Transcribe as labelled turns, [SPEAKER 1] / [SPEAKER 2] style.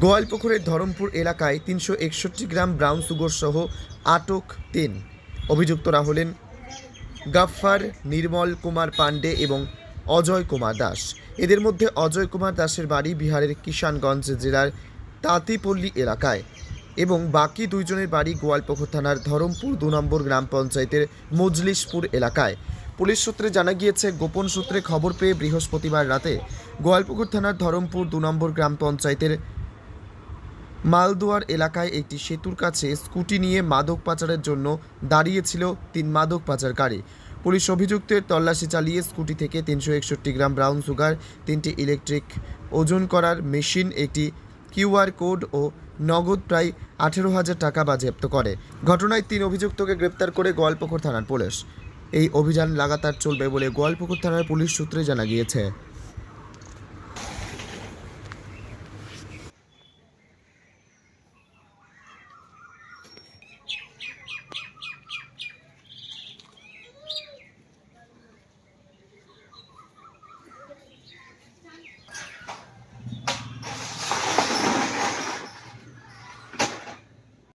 [SPEAKER 1] গোয়ালপুকুরের ধরমপুর এলাকায় তিনশো একষট্টি গ্রাম ব্রাউন সুগর সহ আটক তিন। অভিযুক্তরা হলেন গাফফার নির্মল কুমার পাণ্ডে এবং অজয় কুমার দাস। এদের মধ্যে অজয় কুমার দাসের বাড়ি বিহারের কিষানগঞ্জ জেলার তাঁতিপল্লী এলাকায় এবং বাকি দুইজনের বাড়ি গোয়ালপুকুর থানার ধরমপুর দু নম্বর গ্রাম পঞ্চায়েতের মজলিশপুর এলাকায়। পুলিশ সূত্রে জানা গিয়েছে, গোপন সূত্রে খবর পেয়ে বৃহস্পতিবার রাতে গোয়ালপুকুর থানার ধরমপুর দু নম্বর গ্রাম পঞ্চায়েতের মালদুয়ার এলাকায় একটি সেতুর কাছে স্কুটি নিয়ে মাদক পাচারের জন্য দাঁড়িয়েছিল তিন মাদক পাচারকারী। পুলিশ অভিযুক্তের তল্লাশি চালিয়ে স্কুটি থেকে তিনশো একষট্টি গ্রাম ব্রাউন সুগার, তিনটি ইলেকট্রিক ওজন করার মেশিন, একটি কিউআর কোড ও নগদ প্রায় আঠেরো হাজার টাকা বাজেয়াপ্ত করে। ঘটনায় তিন অভিযুক্তকে গ্রেপ্তার করে গোয়ালপুকুর থানার পুলিশ। এই অভিযান লাগাতার চলবে বলে গোয়ালপুকুর থানার পুলিশ সূত্রে জানা গিয়েছে।